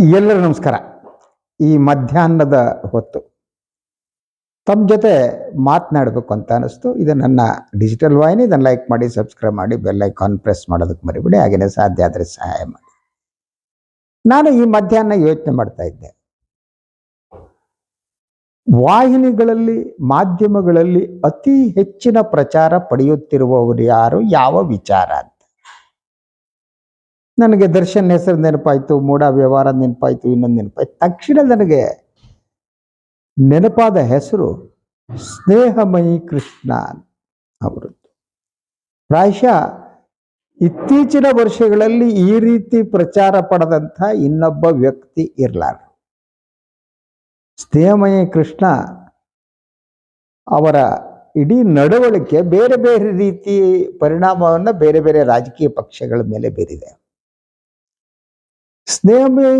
ಎಲ್ಲರೂ ನಮಸ್ಕಾರ. ಈ ಮಧ್ಯಾಹ್ನದ ಹೊತ್ತು ತಮ್ಮ ಜೊತೆ ಮಾತನಾಡಬೇಕು ಅಂತ ಅನಿಸ್ತು. ಇದು ನನ್ನ ಡಿಜಿಟಲ್ ವಾಹಿನಿ. ಇದನ್ನು ಲೈಕ್ ಮಾಡಿ, ಸಬ್ಸ್ಕ್ರೈಬ್ ಮಾಡಿ, ಬೆಲ್ ಐಕಾನ್ ಪ್ರೆಸ್ ಮಾಡೋದಕ್ಕೆ ಮರಿಬಿಡಿ. ಹಾಗೆಯೇ ಸಾಧ್ಯ ಆದರೆ ಸಹಾಯ ಮಾಡಿ. ನಾನು ಈ ಮಧ್ಯಾಹ್ನ ಯೋಚನೆ ಮಾಡ್ತಾ ಇದ್ದೆ. ವಾಹಿನಿಗಳಲ್ಲಿ, ಮಾಧ್ಯಮಗಳಲ್ಲಿ ಅತಿ ಹೆಚ್ಚಿನ ಪ್ರಚಾರ ಪಡೆಯುತ್ತಿರುವವರು ಯಾರು? ಯಾವ ವಿಚಾರ ಅಂತ. ನನಗೆ ದರ್ಶನ್ ಹೆಸರು ನೆನಪಾಯಿತು, ಮೂಡ ವ್ಯವಹಾರ ನೆನಪಾಯ್ತು, ಇನ್ನೊಂದು ನೆನಪಾಯ್ತು. ತಕ್ಷಣ ನನಗೆ ನೆನಪಾದ ಹೆಸರು ಸ್ನೇಹಮಯಿ ಕೃಷ್ಣ ಅವರದ್ದು. ಪ್ರಾಯಶಃ ಇತ್ತೀಚಿನ ವರ್ಷಗಳಲ್ಲಿ ಈ ರೀತಿ ಪ್ರಚಾರ ಪಡೆದಂಥ ಇನ್ನೊಬ್ಬ ವ್ಯಕ್ತಿ ಇರಲಾರ. ಸ್ನೇಹಮಯಿ ಕೃಷ್ಣ ಅವರ ಇಡೀ ನಡವಳಿಕೆ ಬೇರೆ ಬೇರೆ ರೀತಿ ಪರಿಣಾಮವನ್ನು ಬೇರೆ ಬೇರೆ ರಾಜಕೀಯ ಪಕ್ಷಗಳ ಮೇಲೆ ಬೀರಿದೆ. ಸ್ನೇಹಮಯಿ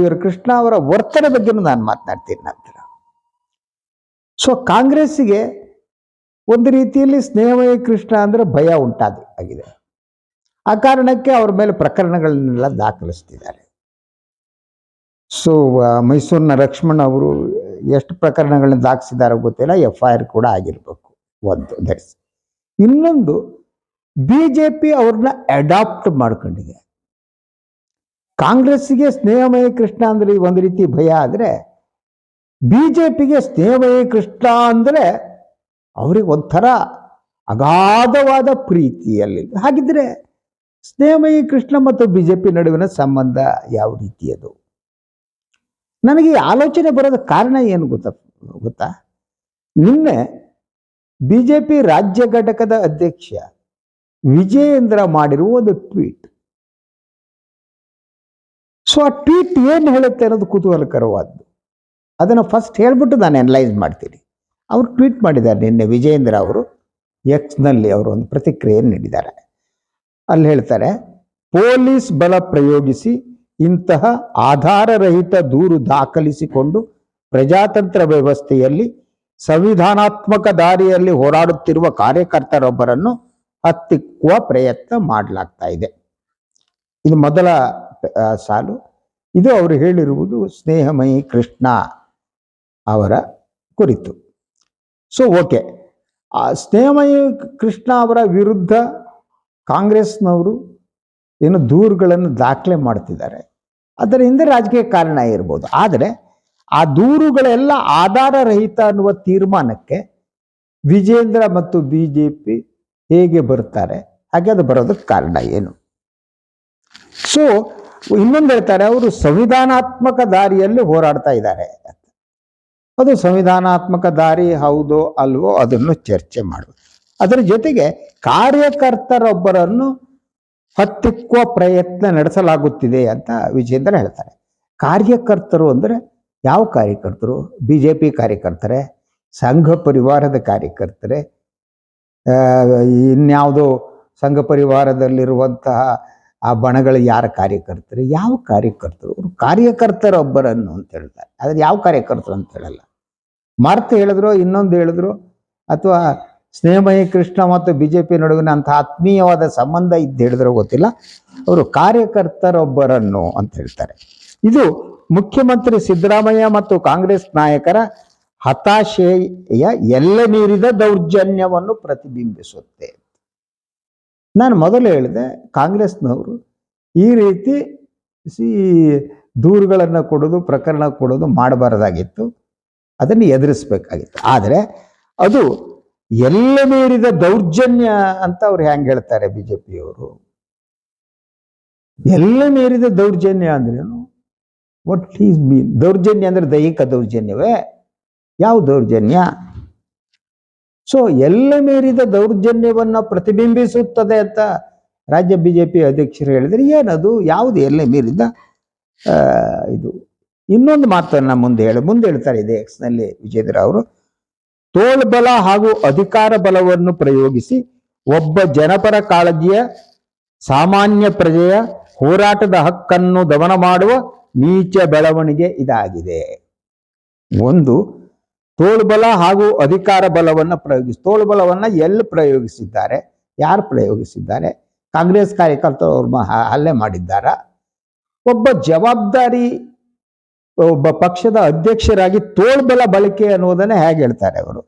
ಇವರು ಕೃಷ್ಣ ಅವರ ವರ್ತನೆ ಬಗ್ಗೆನೂ ನಾನು ಮಾತನಾಡ್ತೀನಿ ನಂತರ ಸೊ ಕಾಂಗ್ರೆಸ್ಸಿಗೆ ಒಂದು ರೀತಿಯಲ್ಲಿ ಸ್ನೇಹಮಯ ಕೃಷ್ಣ ಅಂದ್ರೆ ಭಯ ಉಂಟಾದ ಆಗಿದೆ. ಆ ಕಾರಣಕ್ಕೆ ಅವ್ರ ಮೇಲೆ ಪ್ರಕರಣಗಳನ್ನೆಲ್ಲ ದಾಖಲಿಸ್ತಿದ್ದಾರೆ. ಸೊ ಮೈಸೂರಿನ ಲಕ್ಷ್ಮಣ್ ಅವರು ಎಷ್ಟು ಪ್ರಕರಣಗಳನ್ನ ದಾಖಲಿಸಿದಾರೋ ಗೊತ್ತಿಲ್ಲ ಎಫ್ ಐ ಆರ್ ಕೂಡ ಆಗಿರ್ಬೇಕು ಒಂದು, ದಟ್ಸ್. ಇನ್ನೊಂದು ಬಿ ಜೆ ಪಿ ಅವ್ರನ್ನ ಅಡಾಪ್ಟ್ ಮಾಡ್ಕೊಂಡಿದೆ. ಕಾಂಗ್ರೆಸ್ಸಿಗೆ ಸ್ನೇಹಮಯ ಕೃಷ್ಣ ಅಂದ್ರೆ ಒಂದು ರೀತಿ ಭಯ ಆದರೆ ಬಿ ಜೆ ಪಿಗೆ ಸ್ನೇಹಮಯ ಕೃಷ್ಣ ಅಂದರೆ ಅವ್ರಿಗೆ ಒಂಥರ ಅಗಾಧವಾದ ಪ್ರೀತಿಯಲ್ಲಿ ಹಾಗಿದ್ರೆ ಸ್ನೇಹಮಯ ಕೃಷ್ಣ ಮತ್ತು ಬಿ ಜೆ ಪಿ ನಡುವಿನ ಸಂಬಂಧ ಯಾವ ರೀತಿಯದು ನನಗೆ ಈ ಆಲೋಚನೆ ಬರೋದ ಕಾರಣ ಏನು ಗೊತ್ತಾ ಗೊತ್ತಾ? ನಿನ್ನೆ ಬಿ ಜೆ ಪಿ ರಾಜ್ಯ ಘಟಕದ ಅಧ್ಯಕ್ಷ ವಿಜಯೇಂದ್ರ ಮಾಡಿರುವ ಒಂದು ಟ್ವೀಟ್. ಸೊ ಆ ಟ್ವೀಟ್ ಏನು ಹೇಳುತ್ತೆ ಅನ್ನೋದು ಕುತೂಹಲಕರವಾದ್ದು. ಅದನ್ನು ಫಸ್ಟ್ ಹೇಳಿಬಿಟ್ಟು ನಾನು ಅನಲೈಸ್ ಮಾಡ್ತೀನಿ. ಅವರು ಟ್ವೀಟ್ ಮಾಡಿದ್ದಾರೆ ನಿನ್ನೆ ವಿಜಯೇಂದ್ರ ಅವರು ಎಕ್ಸ್ನಲ್ಲಿ ಅವರು ಒಂದು ಪ್ರತಿಕ್ರಿಯೆಯನ್ನು ನೀಡಿದ್ದಾರೆ. ಅಲ್ಲಿ ಹೇಳ್ತಾರೆ, ಪೊಲೀಸ್ ಬಲ ಪ್ರಯೋಗಿಸಿ ಇಂತಹ ಆಧಾರರಹಿತ ದೂರು ದಾಖಲಿಸಿಕೊಂಡು ಪ್ರಜಾತಂತ್ರ ವ್ಯವಸ್ಥೆಯಲ್ಲಿ ಸಂವಿಧಾನಾತ್ಮಕ ದಾರಿಯಲ್ಲಿ ಹೋರಾಡುತ್ತಿರುವ ಕಾರ್ಯಕರ್ತರೊಬ್ಬರನ್ನು ಹತ್ತಿಕ್ಕುವ ಪ್ರಯತ್ನ ಮಾಡಲಾಗ್ತಾ ಇದೆ. ಇದು ಮೊದಲ ಆ, ಸಾಲು. ಇದು ಅವರು ಹೇಳಿರುವುದು ಸ್ನೇಹಮಯಿ ಕೃಷ್ಣ ಅವರ ಕುರಿತು. ಸೊ ಓಕೆ ಆ ಸ್ನೇಹಮಯಿ ಕೃಷ್ಣ ಅವರ ವಿರುದ್ಧ ಕಾಂಗ್ರೆಸ್ನವರು ಏನು ದೂರುಗಳನ್ನು ದಾಖಲೆ ಮಾಡ್ತಿದ್ದಾರೆ. ಅದರ ಹಿಂದೆ ರಾಜಕೀಯ ಕಾರಣ ಇರ್ಬೋದು ಆದರೆ ಆ ದೂರುಗಳೆಲ್ಲ ಆಧಾರರಹಿತ ಅನ್ನುವ ತೀರ್ಮಾನಕ್ಕೆ ವಿಜೇಂದ್ರ ಮತ್ತು ಬಿ ಜೆ ಪಿ ಹೇಗೆ ಬರ್ತಾರೆ ಹಾಗೆ ಅದು ಬರೋದಕ್ಕೆ ಕಾರಣ ಏನು? ಸೊ ಇನ್ನೊಂದು ಹೇಳ್ತಾರೆ, ಅವರು ಸಂವಿಧಾನಾತ್ಮಕ ದಾರಿಯಲ್ಲಿ ಹೋರಾಡ್ತಾ ಇದ್ದಾರೆ. ಅದು ಸಂವಿಧಾನಾತ್ಮಕ ದಾರಿ ಹೌದೋ ಅಲ್ವೋ ಅದನ್ನು ಚರ್ಚೆ ಮಾಡುವ ಅದರ ಜೊತೆಗೆ ಕಾರ್ಯಕರ್ತರೊಬ್ಬರನ್ನು ಹತ್ತಿಕ್ಕುವ ಪ್ರಯತ್ನ ನಡೆಸಲಾಗುತ್ತಿದೆ ಅಂತ ವಿಜೇಂದ್ರ ಹೇಳ್ತಾರೆ. ಕಾರ್ಯಕರ್ತರು ಅಂದರೆ ಯಾವ ಕಾರ್ಯಕರ್ತರು? ಬಿ ಜೆ ಪಿ ಕಾರ್ಯಕರ್ತರೆ? ಸಂಘ ಪರಿವಾರದ ಕಾರ್ಯಕರ್ತರೆ? ಇನ್ಯಾವುದೋ ಸಂಘ ಪರಿವಾರದಲ್ಲಿರುವಂತಹ ಆ ಬಣಗಳು ಯಾರ ಕಾರ್ಯಕರ್ತರು? ಯಾವ ಕಾರ್ಯಕರ್ತರು? ಅವರು ಕಾರ್ಯಕರ್ತರೊಬ್ಬರನ್ನು ಅಂತ ಹೇಳ್ತಾರೆ. ಆದರೆ ಯಾವ ಕಾರ್ಯಕರ್ತರು ಅಂತ ಹೇಳಲ್ಲ. ಮರ್ತು ಹೇಳಿದ್ರು, ಇನ್ನೊಂದು ಹೇಳಿದ್ರು, ಅಥವಾ ಸ್ನೇಹಮಯ ಕೃಷ್ಣ ಮತ್ತು ಬಿ ಜೆ ಪಿ ನಡುವಿನ ಅಂಥ ಆತ್ಮೀಯವಾದ ಸಂಬಂಧ ಇದ್ದು ಹೇಳಿದ್ರು ಗೊತ್ತಿಲ್ಲ. ಅವರು ಕಾರ್ಯಕರ್ತರೊಬ್ಬರನ್ನು ಅಂತ ಹೇಳ್ತಾರೆ. ಇದು ಮುಖ್ಯಮಂತ್ರಿ ಸಿದ್ದರಾಮಯ್ಯ ಮತ್ತು ಕಾಂಗ್ರೆಸ್ ನಾಯಕರ ಹತಾಶೆಯ ಎಲ್ಲ ಮೀರಿದ ದೌರ್ಜನ್ಯವನ್ನು ಪ್ರತಿಬಿಂಬಿಸುತ್ತೆ. ನಾನು ಮೊದಲು ಹೇಳಿದೆ, ಕಾಂಗ್ರೆಸ್ನವರು ಈ ರೀತಿ ಸಿ ದೂರುಗಳನ್ನು ಕೊಡೋದು, ಪ್ರಕರಣ ಕೊಡೋದು ಮಾಡಬಾರದಾಗಿತ್ತು. ಅದನ್ನು ಎದುರಿಸ್ಬೇಕಾಗಿತ್ತು. ಆದರೆ ಅದು ಎಲ್ಲ ಮೀರಿದ ದೌರ್ಜನ್ಯ ಅಂತ ಅವ್ರು ಹೆಂಗೆ ಹೇಳ್ತಾರೆ ಬಿ ಜೆ ಪಿಯವರು ಎಲ್ಲ ಮೀರಿದ ದೌರ್ಜನ್ಯ ಅಂದ್ರೇನು? ವಾಟ್ ಈಸ್ ಮೀನ್ ದೌರ್ಜನ್ಯ ಅಂದ್ರೆ ದೈಹಿಕ ದೌರ್ಜನ್ಯವೇ? ಯಾವ ದೌರ್ಜನ್ಯ? ಸೊ ಎಲ್ಲ ಮೀರಿದ ದೌರ್ಜನ್ಯವನ್ನ ಪ್ರತಿಬಿಂಬಿಸುತ್ತದೆ ಅಂತ ರಾಜ್ಯ ಬಿಜೆಪಿ ಅಧ್ಯಕ್ಷರು ಹೇಳಿದ್ರೆ ಏನದು? ಯಾವುದು ಎಲ್ಲ ಮೀರಿದ ಇದು? ಇನ್ನೊಂದು ಮಾತನ್ನ ಮುಂದೆ ಹೇಳಿ. ಮುಂದೆ ಹೇಳ್ತಾರೆ ಇದೆ ಎಕ್ಸ್ನಲ್ಲಿ ವಿಜೇಂದ್ರ ಅವರು. ತೋಳ್ಬಲ ಹಾಗೂ ಅಧಿಕಾರ ಬಲವನ್ನು ಪ್ರಯೋಗಿಸಿ ಒಬ್ಬ ಜನಪರ ಕಾಳಜಿಯ, ಸಾಮಾನ್ಯ ಪ್ರಜೆಯ ಹೋರಾಟದ ಹಕ್ಕನ್ನು ದಮನ ಮಾಡುವ ನೀಚ ಬೆಳವಣಿಗೆ ಇದಾಗಿದೆ. ಒಂದು ತೋಳ್ಬಲ ಹಾಗೂ ಅಧಿಕಾರ ಬಲವನ್ನು ಪ್ರಯೋಗಿಸಿ, ತೋಳ್ಬಲವನ್ನ ಎಲ್ಲಿ ಪ್ರಯೋಗಿಸಿದ್ದಾರೆ, ಯಾರು ಪ್ರಯೋಗಿಸಿದ್ದಾರೆ? ಕಾಂಗ್ರೆಸ್ ಕಾರ್ಯಕರ್ತರು ಅವ್ರ ಮ- ಹ- ಹಲ್ಲೆ ಮಾಡಿದ್ದಾರಾ? ಒಬ್ಬ ಜವಾಬ್ದಾರಿ, ಒಬ್ಬ ಪಕ್ಷದ ಅಧ್ಯಕ್ಷರಾಗಿ ತೋಳ್ಬಲ ಬಳಕೆ ಅನ್ನೋದನ್ನ ಹೇಗೆ ಹೇಳ್ತಾರೆ ಅವರು?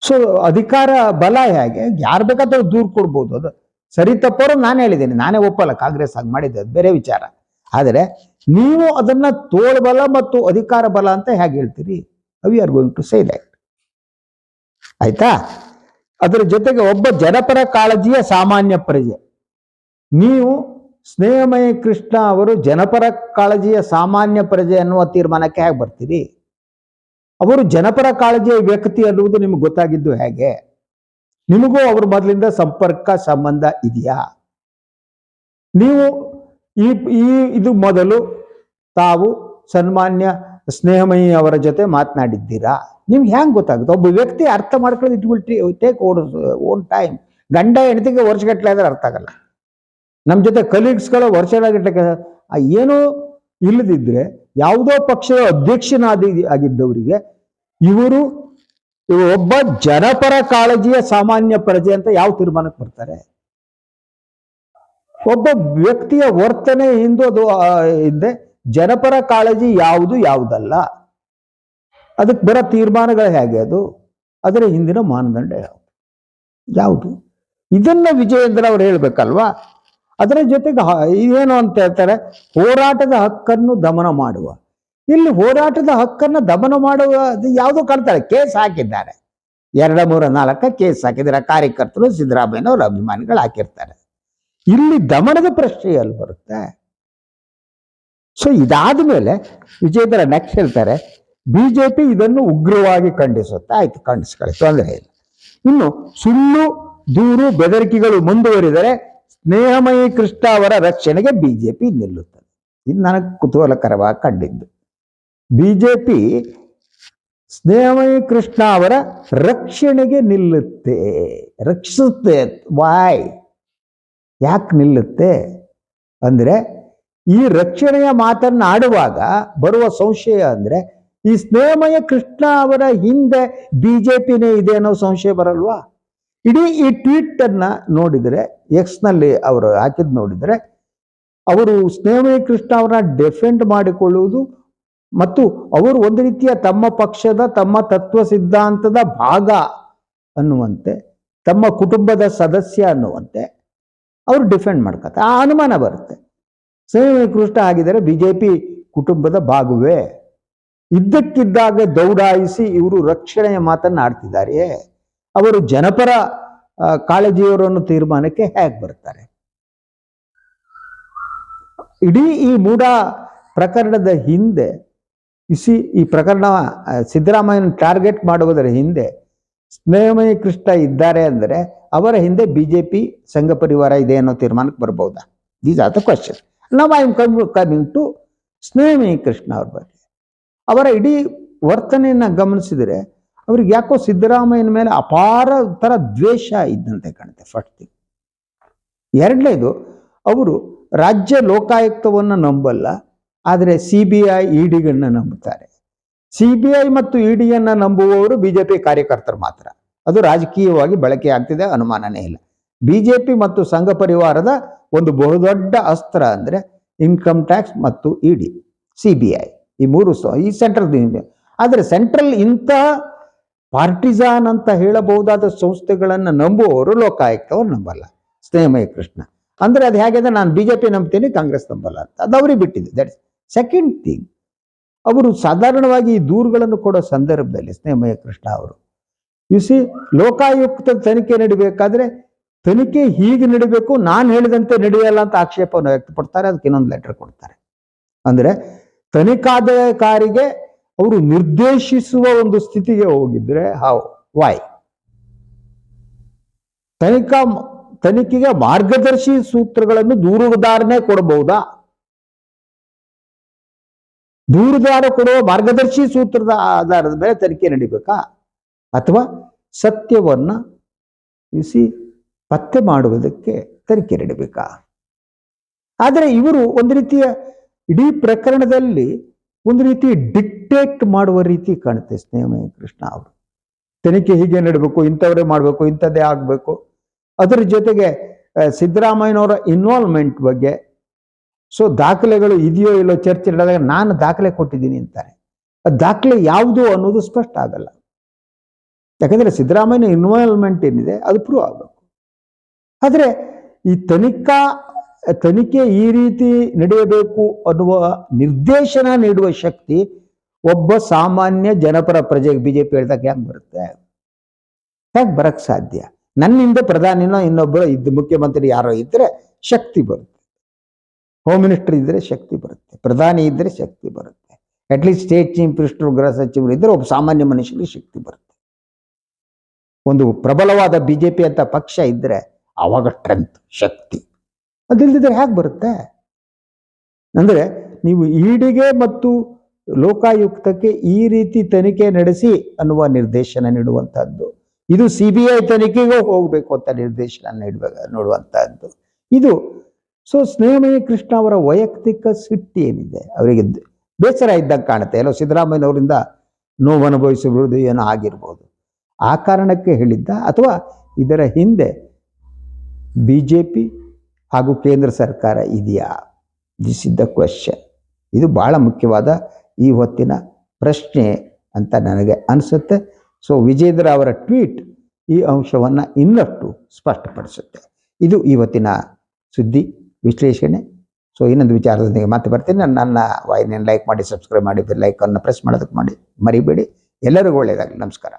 ಸೊ ಅಧಿಕಾರ ಬಲ ಹೇಗೆ? ಯಾರು ಬೇಕಾದ್ರೂ ದೂರು ಕೊಡ್ಬೋದು. ಅದು ಸರಿ ತಪ್ಪೋರು ನಾನು ಹೇಳಿದ್ದೀನಿ, ನಾನೇ ಒಪ್ಪಲ್ಲ, ಕಾಂಗ್ರೆಸ್ ಹಾಗೆ ಮಾಡಿದ್ದೆ, ಅದು ಬೇರೆ ವಿಚಾರ. ಆದರೆ ನೀವು ಅದನ್ನ ತೋಳ್ಬಲ ಮತ್ತು ಅಧಿಕಾರ ಬಲ ಅಂತ ಹೇಗೆ ಹೇಳ್ತೀರಿ? We are going to say that ಆಯ್ತಾ? ಅದರ ಜೊತೆಗೆ ಒಬ್ಬ ಜನಪರ ಕಾಳಜಿಯ ಸಾಮಾನ್ಯ ಪ್ರಜೆ. ನೀವು ಸ್ನೇಹಮಯ ಕೃಷ್ಣ ಅವರು ಜನಪರ ಕಾಳಜಿಯ ಸಾಮಾನ್ಯ ಪ್ರಜೆ ಅನ್ನುವ ತೀರ್ಮಾನಕ್ಕೆ ಹೇಗೆ ಬರ್ತೀರಿ? ಅವರು ಜನಪರ ಕಾಳಜಿಯ ವ್ಯಕ್ತಿ ಅನ್ನುವುದು ನಿಮ್ಗೆ ಗೊತ್ತಾಗಿದ್ದು ಹೇಗೆ? ನಿಮಗೂ ಅವ್ರ ಮೊದಲಿಂದ ಸಂಪರ್ಕ, ಸಂಬಂಧ ಇದೆಯಾ? ನೀವು ಈ ಈ, ಇದು ಮೊದಲು ತಾವು ಸನ್ಮಾನ್ಯ ಸ್ನೇಹಮಯಿ ಅವರ ಜೊತೆ ಮಾತನಾಡಿದ್ದೀರಾ? ನಿಮ್ಗೆ ಹ್ಯಾಂಗೆ ಗೊತ್ತಾಗುತ್ತೆ? ಒಬ್ಬ ವ್ಯಕ್ತಿ ಅರ್ಥ ಮಾಡ್ಕೊಳ್ಳೋದು it will take odd own time ಗಂಡ ಹೆಂಡತಿಗೆ ವರ್ಷಗಟ್ಟಲೆ ಆದ್ರೆ ಅರ್ಥ ಆಗಲ್ಲ. ನಮ್ಮ ಜೊತೆ ಕಲೀಗ್ಸ್ಗಳು ವರ್ಷಗಟ್ಟಲೆ ಏನೂ ಇಲ್ಲದಿದ್ರೆ ಯಾವುದೋ ಪಕ್ಷದ ಅಧ್ಯಕ್ಷನಾದ, ಆಗಿದ್ದವರಿಗೆ ಇವರು ಇವರು ಒಬ್ಬ ಜನಪರ ಕಾಳಜಿಯ ಸಾಮಾನ್ಯ ಪ್ರಜೆ ಅಂತ ಯಾವ ತೀರ್ಮಾನಕ್ಕೆ ಬರ್ತಾರೆ? ಒಬ್ಬ ವ್ಯಕ್ತಿಯ ವರ್ತನೆ ಹಿಂದೂ ಅದು ಹಿಂದೆ ಜನಪರ ಕಾಳಜಿ ಯಾವುದು ಯಾವುದಲ್ಲ. ಅದಕ್ಕೆ ಬರೋ ತೀರ್ಮಾನಗಳು ಹೇಗೆ ಅದು? ಅದರ ಹಿಂದಿನ ಮಾನದಂಡ ಯಾವುದು? ಯಾವುದು? ಇದನ್ನ ವಿಜಯೇಂದ್ರ ಅವ್ರು ಹೇಳ್ಬೇಕಲ್ವಾ? ಅದರ ಜೊತೆಗೆ ಏನು ಅಂತ ಹೇಳ್ತಾರೆ, ಹೋರಾಟದ ಹಕ್ಕನ್ನು ದಮನ ಮಾಡುವ. ಇಲ್ಲಿ ಹೋರಾಟದ ಹಕ್ಕನ್ನು ದಮನ ಮಾಡುವ ಯಾವುದೋ ಕಾಣ್ತಾರೆ ಕೇಸ್ ಹಾಕಿದ್ದಾರೆ. ಎರಡ, ಮೂರ, ನಾಲ್ಕ ಕೇಸ್ ಹಾಕಿದ್ದಾರೆ. ಕಾರ್ಯಕರ್ತರು ಸಿದ್ದರಾಮಯ್ಯನವರು ಅಭಿಮಾನಿಗಳು ಹಾಕಿರ್ತಾರೆ. ಇಲ್ಲಿ ದಮನದ ಪ್ರಶ್ನೆ ಎಲ್ಲಿ ಬರುತ್ತೆ ಸೊ ಇದಾದ ಮೇಲೆ ವಿಜೇಂದ್ರ ನೆಕ್ಸ್ಟ್ ಹೇಳ್ತಾರೆ, ಬಿಜೆಪಿ ಇದನ್ನು ಉಗ್ರವಾಗಿ ಖಂಡಿಸುತ್ತೆ. ಆಯ್ತು, ಖಂಡಿಸ್ಕೊಳ್ಳಿ, ತೊಂದರೆ ಇಲ್ಲ. ಇನ್ನು ಸುಳ್ಳು, ದೂರು, ಬೆದರಿಕೆಗಳು ಮುಂದುವರಿದರೆ ಸ್ನೇಹಮಯಿ ಕೃಷ್ಣ ಅವರ ರಕ್ಷಣೆಗೆ ಬಿಜೆಪಿ ನಿಲ್ಲುತ್ತದೆ. ಇದು ನನಗೆ ಕುತೂಹಲಕರವಾಗಿ ಕಂಡಿದ್ದು. ಬಿಜೆಪಿ ಸ್ನೇಹಮಯಿ ಕೃಷ್ಣ ಅವರ ರಕ್ಷಣೆಗೆ ನಿಲ್ಲುತ್ತೆ. ರಕ್ಷಿಸುತ್ತೆ. ವಾಯ್ ಯಾಕೆ ನಿಲ್ಲುತ್ತೆ? ಅಂದ್ರೆ ಈ ರಕ್ಷಣೆಯ ಮಾತನ್ನ ಆಡುವಾಗ ಬರುವ ಸಂಶಯ ಅಂದ್ರೆ, ಈ ಸ್ನೇಹಮಯ ಕೃಷ್ಣ ಅವರ ಹಿಂದೆ ಬಿಜೆಪಿನೇ ಇದೆ ಅನ್ನೋ ಸಂಶಯ ಬರಲ್ವಾ? ಇಡೀ ಈ ಟ್ವೀಟ್ ಅನ್ನ ನೋಡಿದರೆ ಎಕ್ಸ್ನಲ್ಲಿ ಅವರು ಹಾಕಿದ್ ನೋಡಿದರೆ, ಅವರು ಸ್ನೇಹಮಯ ಕೃಷ್ಣ ಅವರನ್ನ ಡಿಫೆಂಡ್ ಮಾಡಿಕೊಳ್ಳುವುದು ಮತ್ತು ಅವರು ಒಂದು ರೀತಿಯ ತಮ್ಮ ಪಕ್ಷದ, ತಮ್ಮ ತತ್ವ ಸಿದ್ಧಾಂತದ ಭಾಗ ಅನ್ನುವಂತೆ, ತಮ್ಮ ಕುಟುಂಬದ ಸದಸ್ಯ ಅನ್ನುವಂತೆ, ಅವರು ಡಿಫೆಂಡ್ ಮಾಡ್ಕತ್ತೆ ಆ ಅನುಮಾನ ಬರುತ್ತೆ. ಸ್ನೇಹಮಯ ಕೃಷ್ಣ ಆಗಿದರೆ ಬಿಜೆಪಿ ಕುಟುಂಬದ ಭಾಗವೇ ಇದ್ದಕ್ಕಿದ್ದಾಗ ದೌಡಾಯಿಸಿ ಇವರು ರಕ್ಷಣೆಯ ಮಾತನ್ನು ಆಡ್ತಿದ್ದಾರೆಯೇ ಅವರು ಜನಪರ ಕಾಳಜಿಯವರನ್ನು ತೀರ್ಮಾನಕ್ಕೆ ಹೇಗೆ ಬರ್ತಾರೆ? ಇಡೀ ಈ ಮೂಡ ಪ್ರಕರಣದ ಹಿಂದೆ, ಇಸಿ, ಈ ಪ್ರಕರಣ ಸಿದ್ದರಾಮಯ್ಯನ ಟಾರ್ಗೆಟ್ ಮಾಡುವುದರ ಹಿಂದೆ ಸ್ನೇಹಮಯ ಕೃಷ್ಣ ಇದ್ದಾರೆ ಅಂದರೆ ಅವರ ಹಿಂದೆ ಬಿಜೆಪಿ ಸಂಘ ಪರಿವಾರ ಇದೆ ಅನ್ನೋ ತೀರ್ಮಾನಕ್ಕೆ ಬರ್ಬೋದಾ? ದೀಸ್ ಆರ್ ದ ಕ್ವಶನ್ ನಾವು I am coming to Snehamayi Krishna ಅವ್ರ ಬಗ್ಗೆ. ಅವರ ಇಡೀ ವರ್ತನೆಯನ್ನ ಗಮನಿಸಿದರೆ ಅವ್ರಿಗೆ ಯಾಕೋ ಸಿದ್ದರಾಮಯ್ಯನ ಮೇಲೆ ಅಪಾರ ತರ ದ್ವೇಷ ಇದ್ದಂತೆ ಕಾಣುತ್ತೆ ಫಸ್ಟ್ ಥಿಂಗ್ ಎರಡನೇದು, ಅವರು ರಾಜ್ಯ ಲೋಕಾಯುಕ್ತವನ್ನು ನಂಬಲ್ಲ, ಆದರೆ ಸಿ ಬಿ ಐ ಇಡಿಗಳನ್ನ ನಂಬುತ್ತಾರೆ. ಸಿ ಬಿ ಐ ಮತ್ತು ಇಡಿಯನ್ನ ನಂಬುವವರು ಬಿಜೆಪಿ ಕಾರ್ಯಕರ್ತರು ಮಾತ್ರ. ಅದು ರಾಜಕೀಯವಾಗಿ ಬಳಕೆ ಆಗ್ತಿದೆ ಅನುಮಾನನೇ ಇಲ್ಲ. ಬಿಜೆಪಿ ಮತ್ತು ಸಂಘ ಪರಿವಾರದ ಒಂದು ಬಹುದೊಡ್ಡ ಅಸ್ತ್ರ ಅಂದ್ರೆ ಇನ್ಕಮ್ ಟ್ಯಾಕ್ಸ್ ಮತ್ತು ಇಡಿ ಸಿ ಬಿ ಐ ಈ ಮೂರು ಈ ಸೆಂಟ್ರಲ್ ಆದರೆ ಸೆಂಟ್ರಲ್ ಇಂಥ ಪಾರ್ಟಿಸಾನ್ ಅಂತ ಹೇಳಬಹುದಾದ ಸಂಸ್ಥೆಗಳನ್ನು ನಂಬುವವರು ಲೋಕಾಯುಕ್ತವ್ರು ನಂಬಲ್ಲ. ಸ್ನೇಹಮಯ ಕೃಷ್ಣ. ಅಂದ್ರೆ ಅದು ಹೇಗಿದೆ, ನಾನು ಬಿಜೆಪಿ ನಂಬ್ತೀನಿ, ಕಾಂಗ್ರೆಸ್ ನಂಬಲ್ಲ ಅಂತ. ಅದು ಅವ್ರಿಗೆ ಬಿಟ್ಟಿದೆ ದಟ್ಸ್ ಸೆಕೆಂಡ್ ಥಿಂಗ್ ಅವರು ಸಾಧಾರಣವಾಗಿ ಈ ದೂರುಗಳನ್ನು ಕೊಡೋ ಸಂದರ್ಭದಲ್ಲಿ ಸ್ನೇಹಮಯ ಕೃಷ್ಣ ಅವರು ಯು ಸಿ ಲೋಕಾಯುಕ್ತ ತನಿಖೆ ನಡಿಬೇಕಾದ್ರೆ ತನಿಖೆ ಹೀಗೆ ನಡಿಬೇಕು, ನಾನು ಹೇಳಿದಂತೆ ನಡೆಯಲ್ಲ ಅಂತ ಆಕ್ಷೇಪವನ್ನು ವ್ಯಕ್ತಪಡ್ತಾರೆ, ಅದಕ್ಕೆ ಇನ್ನೊಂದು ಲೆಟರ್ ಕೊಡ್ತಾರೆ. ಅಂದ್ರೆ ತನಿಖಾಧಿಕಾರಿಗೆ ಅವರು ನಿರ್ದೇಶಿಸುವ ಒಂದು ಸ್ಥಿತಿಗೆ ಹೋಗಿದ್ರೆ ಹಾವ್ ವಾಯ್ ತನಿಖಾ, ತನಿಖೆಗೆ ಮಾರ್ಗದರ್ಶಿ ಸೂತ್ರಗಳನ್ನು ದೂರುದಾರನೇ ಕೊಡಬಹುದಾ? ದೂರುದಾರ ಕೊಡುವ ಮಾರ್ಗದರ್ಶಿ ಸೂತ್ರದ ಆಧಾರದ ಮೇಲೆ ತನಿಖೆ ನಡಿಬೇಕಾ? ಅಥವಾ ಸತ್ಯವನ್ನ ಇಸಿ ಪತ್ತೆ ಮಾಡುವುದಕ್ಕೆ ತನಿಖೆ ನಡಬೇಕಾ? ಆದರೆ ಇವರು ಒಂದು ರೀತಿಯ ಇಡೀ ಪ್ರಕರಣದಲ್ಲಿ ಒಂದು ರೀತಿ ಡಿಕ್ಟೇಟ್ ಮಾಡುವ ರೀತಿ ಕಾಣುತ್ತೆ ಸ್ನೇಹಮಯ ಕೃಷ್ಣ ಅವರು. ತನಿಖೆ ಹೀಗೆ ನಡಬೇಕು, ಇಂಥವರೇ ಮಾಡಬೇಕು, ಇಂಥದ್ದೇ ಆಗಬೇಕು. ಅದರ ಜೊತೆಗೆ ಸಿದ್ದರಾಮಯ್ಯನವರ ಇನ್ವಾಲ್ವ್ಮೆಂಟ್ ಬಗ್ಗೆ, ಸೊ ದಾಖಲೆಗಳು ಇದೆಯೋ ಇಲ್ಲೋ ಚರ್ಚೆ ನಡೆದಾಗ ನಾನು ದಾಖಲೆ ಕೊಟ್ಟಿದ್ದೀನಿ ಅಂತಾರೆ. ಆ ದಾಖಲೆ ಯಾವುದು ಅನ್ನೋದು ಸ್ಪಷ್ಟ ಆಗಲ್ಲ. ಯಾಕಂದ್ರೆ ಸಿದ್ದರಾಮಯ್ಯನ ಇನ್ವಾಲ್ವ್ಮೆಂಟ್ ಏನಿದೆ, ಅದು ಪ್ರೂವ್ ಆಗಬೇಕು. ಆದರೆ ಈ ತನಿಖಾ, ತನಿಖೆ ಈ ರೀತಿ ನಡೆಯಬೇಕು ಅನ್ನುವ ನಿರ್ದೇಶನ ನೀಡುವ ಶಕ್ತಿ ಒಬ್ಬ ಸಾಮಾನ್ಯ ಜನಪರ ಪ್ರಜೆಗೆ, ಬಿಜೆಪಿ ಹೇಳ್ದಾಗ ಹೆಂಗ್ ಬರುತ್ತೆ? ಹೇಗೆ ಬರಕ್ ಸಾಧ್ಯ? ನನ್ನಿಂದ ಪ್ರಧಾನಿನೋ ಇನ್ನೊಬ್ಬರು ಇದ್ದ ಮುಖ್ಯಮಂತ್ರಿ ಯಾರೋ ಇದ್ರೆ ಶಕ್ತಿ ಬರುತ್ತೆ. ಹೋಮ್ ಮಿನಿಸ್ಟರ್ ಇದ್ರೆ ಶಕ್ತಿ ಬರುತ್ತೆ. ಪ್ರಧಾನಿ ಇದ್ರೆ ಶಕ್ತಿ ಬರುತ್ತೆ. ಅಟ್ಲೀಸ್ಟ್ ಸ್ಟೇಟ್ ಚೀಫ್ ಮಿನಿಸ್ಟರ್ ಗೃಹ ಸಚಿವರು ಇದ್ದರೆ ಒಬ್ಬ ಸಾಮಾನ್ಯ ಮನುಷ್ಯನಿಗೆ ಶಕ್ತಿ ಬರುತ್ತೆ. ಒಂದು ಪ್ರಬಲವಾದ ಬಿಜೆಪಿ ಅಂತ ಪಕ್ಷ ಇದ್ರೆ ಅವಾಗ ಸ್ಟ್ರೆಂತ್ ಶಕ್ತಿ. ಅದಿಲ್ದಿದ್ರೆ ಹೇಗೆ ಬರುತ್ತೆ? ಅಂದರೆ ನೀವು ಈಡಿಗೆ ಮತ್ತು ಲೋಕಾಯುಕ್ತಕ್ಕೆ ಈ ರೀತಿ ತನಿಖೆ ನಡೆಸಿ ಅನ್ನುವ ನಿರ್ದೇಶನ ನೀಡುವಂತಹದ್ದು. ಇದು ಸಿ ಬಿ ಐ ತನಿಖೆಗೂ ಹೋಗಬೇಕು ಅಂತ ನಿರ್ದೇಶನ ನೀಡಬೇಕು ನೋಡುವಂತಹದ್ದು. ಇದು, ಸೊ ಸ್ನೇಹಮಯ ಕೃಷ್ಣ ಅವರ ವೈಯಕ್ತಿಕ ಸಿಟ್ಟು ಏನಿದೆ? ಅವರಿಗೆ ಬೇಸರ ಇದ್ದಂಗೆ ಕಾಣುತ್ತೆ. ಎಲ್ಲೋ ಸಿದ್ದರಾಮಯ್ಯನವರಿಂದ ನೋವು ಅನುಭವಿಸಿರುವುದು ಏನೋ ಆಗಿರ್ಬೋದು. ಆ ಕಾರಣಕ್ಕೆ ಹೇಳಿದ್ದ ಅಥವಾ ಇದರ ಹಿಂದೆ ಬಿ ಜೆ ಪಿ ಹಾಗೂ ಕೇಂದ್ರ ಸರ್ಕಾರ ಇದೆಯಾ? ದಿಸ್ ಇಸ್ ದ ಕ್ವೆಶ್ಚನ್ ಇದು ಭಾಳ ಮುಖ್ಯವಾದ ಈ ಹೊತ್ತಿನ ಪ್ರಶ್ನೆ ಅಂತ ನನಗೆ ಅನಿಸುತ್ತೆ. ಸೊ ವಿಜೇಂದ್ರ ಅವರ ಟ್ವೀಟ್ ಈ ಅಂಶವನ್ನು ಇನ್ನಷ್ಟು ಸ್ಪಷ್ಟಪಡಿಸುತ್ತೆ. ಇದು ಇವತ್ತಿನ ಸುದ್ದಿ ವಿಶ್ಲೇಷಣೆ. ಸೊ ಇನ್ನೊಂದು ವಿಚಾರದೊಂದಿಗೆ ಮತ್ತೆ ಬರ್ತೀನಿ. ನನ್ನ ನನ್ನ ವಾಹಿನಿಯನ್ನು ಲೈಕ್ ಮಾಡಿ ಸಬ್ಸ್ಕ್ರೈಬ್ ಮಾಡಿ ಲೈಕನ್ನು ಪ್ರೆಸ್ ಮಾಡೋದಕ್ಕೆ ಮಾಡಿ ಮರಿಬೇಡಿ. ಎಲ್ಲರಿಗೂ ಒಳ್ಳೆಯದಾಗಲಿ. ನಮಸ್ಕಾರ.